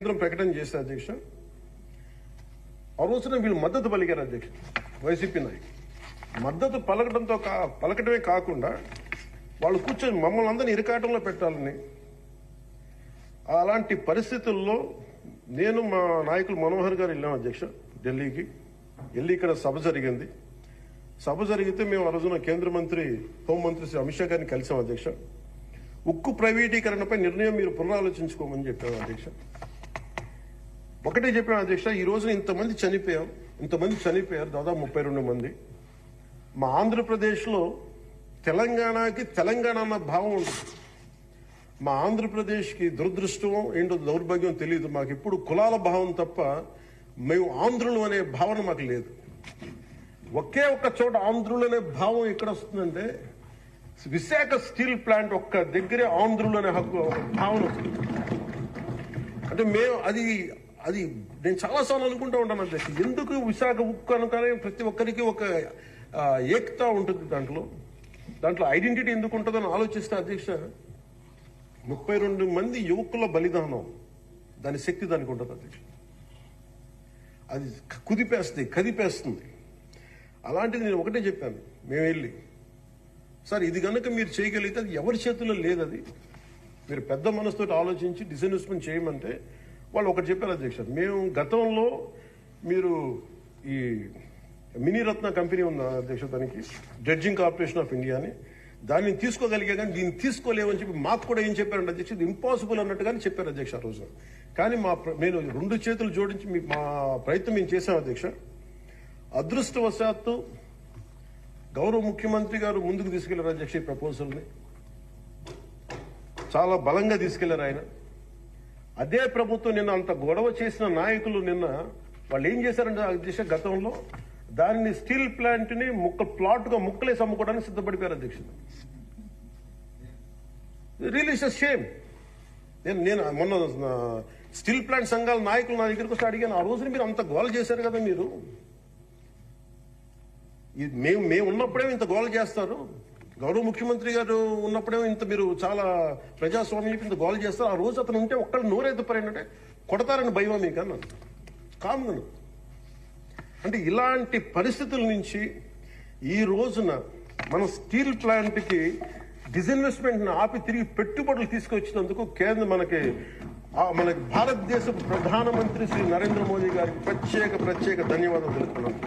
కేంద్రం ప్రకటన చేస్తే అధ్యక్ష. ఆ రోజున వీళ్ళు మద్దతు పలికారు అధ్యక్ష వైసీపీ నాయకులు. మద్దతు పలకడంతో కా పలకటమే కాకుండా వాళ్ళు కూర్చొని మమ్మల్ని అందరినీ ఇరకాటంలో పెట్టాలని అలాంటి పరిస్థితుల్లో నేను మా నాయకులు మనోహర్ గారు వెళ్ళాం అధ్యక్ష ఢిల్లీకి. వెళ్ళి ఇక్కడ సభ జరిగింది. సభ జరిగితే మేము ఆ రోజున కేంద్ర మంత్రి హోంమంత్రి శ్రీ అమిత్ షా గారిని కలిసాం అధ్యక్ష. ఉక్కు ప్రైవేటీకరణపై నిర్ణయం మీరు పునరాలోచించుకోమని చెప్పారు అధ్యక్ష. ఒకటే చెప్పాను అధ్యక్ష ఈ రోజున ఇంతమంది చనిపోయాం ఇంతమంది చనిపోయారు దాదాపు ముప్పై రెండు మంది. మా ఆంధ్రప్రదేశ్లో తెలంగాణకి తెలంగాణ అన్న భావం ఉంటుంది. మా ఆంధ్రప్రదేశ్కి దురదృష్టం ఏంటో దౌర్భాగ్యం తెలియదు. మాకు ఇప్పుడు కులాల భావం తప్ప మేము ఆంధ్రులు అనే భావన మాకు లేదు. ఒకే ఒక్క చోట ఆంధ్రులు అనే భావం ఎక్కడ వస్తుందంటే విశాఖ స్టీల్ ప్లాంట్ ఒక్క దగ్గరే ఆంధ్రులు అనే హక్కు భావన వస్తుంది. అంటే మేము అది అది నేను చాలాసార్లు అనుకుంటూ ఉంటాను అంటే ఎందుకు విశాఖ ఉక్కు అనగానే ప్రతి ఒక్కరికి ఒక ఏకత ఉంటుంది దాంట్లో. దాంట్లో ఐడెంటిటీ ఎందుకు ఉంటుందని ఆలోచిస్తే అధ్యక్ష ముప్పై రెండు మంది యువకుల బలిదానం దాని శక్తి దానికి ఉంటుంది అధ్యక్ష. అది కుదిపేస్తుంది కదిపేస్తుంది. అలాంటిది నేను ఒకటే చెప్పాను మేము వెళ్ళి సార్ ఇది కనుక మీరు చేయగలిగితే అది ఎవరి చేతుల్లో లేదు అది. మీరు పెద్ద మనసుతో ఆలోచించి డిస్ఇన్వెస్ట్మెంట్ చేయమంటే వాళ్ళు ఒకటి చెప్పారు అధ్యక్ష మేము గతంలో మీరు ఈ మినీ రత్న కంపెనీ ఉన్న అధ్యక్ష దానికి జడ్జింగ్ కార్పొరేషన్ ఆఫ్ ఇండియా అని దాన్ని తీసుకోగలిగే కానీ దీన్ని తీసుకోలేమని చెప్పి మాకు కూడా ఏం చెప్పారంటే అధ్యక్ష ఇది ఇంపాసిబుల్ అన్నట్టుగానే చెప్పారు అధ్యక్ష ఆ రోజు. కానీ మా ప్ర- నేను రెండు చేతులు జోడించి మీ- మా ప్రయత్నం మేము చేశాం అధ్యక్ష. అదృష్టవశాత్తు గౌరవ ముఖ్యమంత్రి గారు ముందుకు తీసుకెళ్ళారు అధ్యక్ష ఈ ప్రపోజల్ని చాలా బలంగా తీసుకెళ్ళారు ఆయన. అదే ప్రభుత్వం నిన్న అంత గొడవ చేసిన నాయకులు నిన్న వాళ్ళు ఏం చేశారంటే అధ్యక్ష గతంలో దానిని స్టీల్ ప్లాంట్ని ముక్క ప్లాట్గా ముక్కలేసి అమ్ముకోవడానికి సిద్ధపడిపోయారు అధ్యక్ష రిలీజ్ షేమ్ నేను నేను మొన్న స్టీల్ ప్లాంట్ సంఘాల నాయకులు నా దగ్గరకు వచ్చి అడిగాను ఆ రోజున మీరు అంత గోల చేశారు కదా మీరు? మేము మేము ఉన్నప్పుడే ఇంత గోల చేస్తారు. గౌరవ ముఖ్యమంత్రి గారు ఉన్నప్పుడే ఇంత మీరు చాలా ప్రజాస్వామ్యం ఇంత గోల్ చేస్తారు. ఆ రోజు అతను ఉంటే ఒక్కళ్ళు నోరైతే కొడతారని భయమా మీకు? అన్నాను. కామన్. అంటే ఇలాంటి పరిస్థితుల నుంచి ఈ రోజున మన స్టీల్ ప్లాంట్కి డిజిన్వెస్ట్మెంట్ని ఆపి తిరిగి పెట్టుబడులు తీసుకొచ్చినందుకు కేంద్ర మనకి మన మనకి భారతదేశ ప్రధానమంత్రి శ్రీ నరేంద్ర మోదీ గారికి ప్రత్యేక ప్రత్యేక ధన్యవాదాలు తెలుపుతున్నాను.